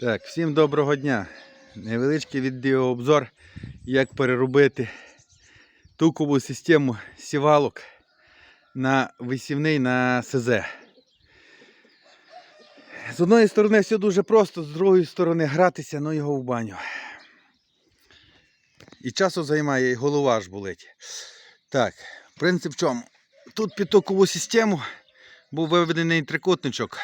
Так, всім доброго дня. Невеличкий відеообзор, як переробити тукову систему сівалок на висівний на СЗ. З одної сторони все дуже просто, з другої сторони гратися, ну його в баню. І часу займає, і голова аж болить. Так, принцип в чому? Тут під токову систему був виведений трикутничок.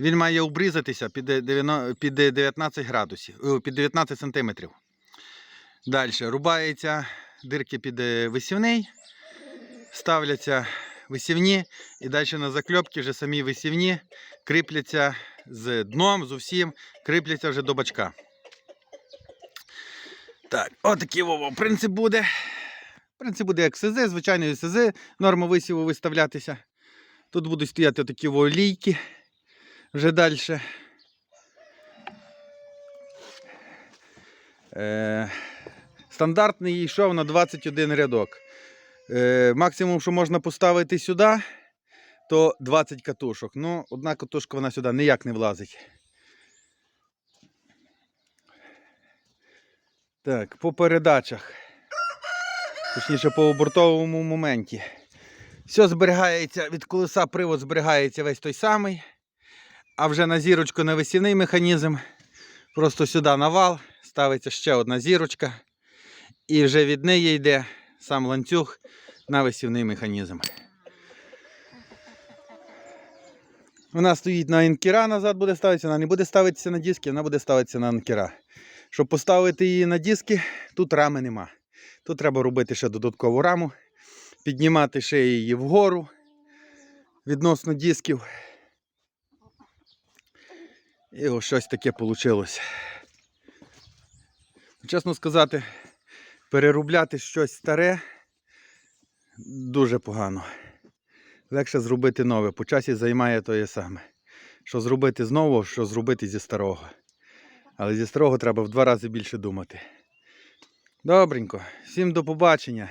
Він має обрізатися під, 90 під 19 градусів, під 19 сантиметрів. Далі рубаються дирки під е, висівний, ставляться висівні і далі на закльопки вже самі висівні кріпляться з дном, з усім, кріпляться вже до бачка. Так, отакий Вова, принцип буде. Принцип буде як СЗ, звичайно, СЗ, норма висіву виставлятися. Тут будуть стояти такі олійки вже далі. Е, стандартний йшов на 21 рядок. Е, максимум, що можна поставити сюди, то 20 катушок. Ну, одна катушка вона сюди ніяк не влазить. Так, по передачах. Точніше, по обортовому моменті. Все зберігається від колеса, привод зберігається весь той самий. А вже на зірочку на висівний механізм. Просто сюди на вал, ставиться ще одна зірочка. І вже від неї йде сам ланцюг на висівний механізм. Вона стоїть на анкера, назад буде ставитися, вона не буде ставитися на диски, вона буде ставитися на анкера. Щоб поставити її на диски, тут рами нема. Тут треба робити ще додаткову раму, піднімати ще її вгору відносно дисків. І ось щось таке вийшло. Чесно сказати, переробляти щось старе дуже погано. Легше зробити нове. По часі займає те саме. Що зробити з нового, що зробити зі старого. Але зі старого треба в два рази більше думати. Добренько, всім до побачення.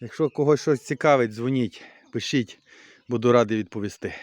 Якщо когось щось цікавить, дзвоніть, пишіть, буду радий відповісти.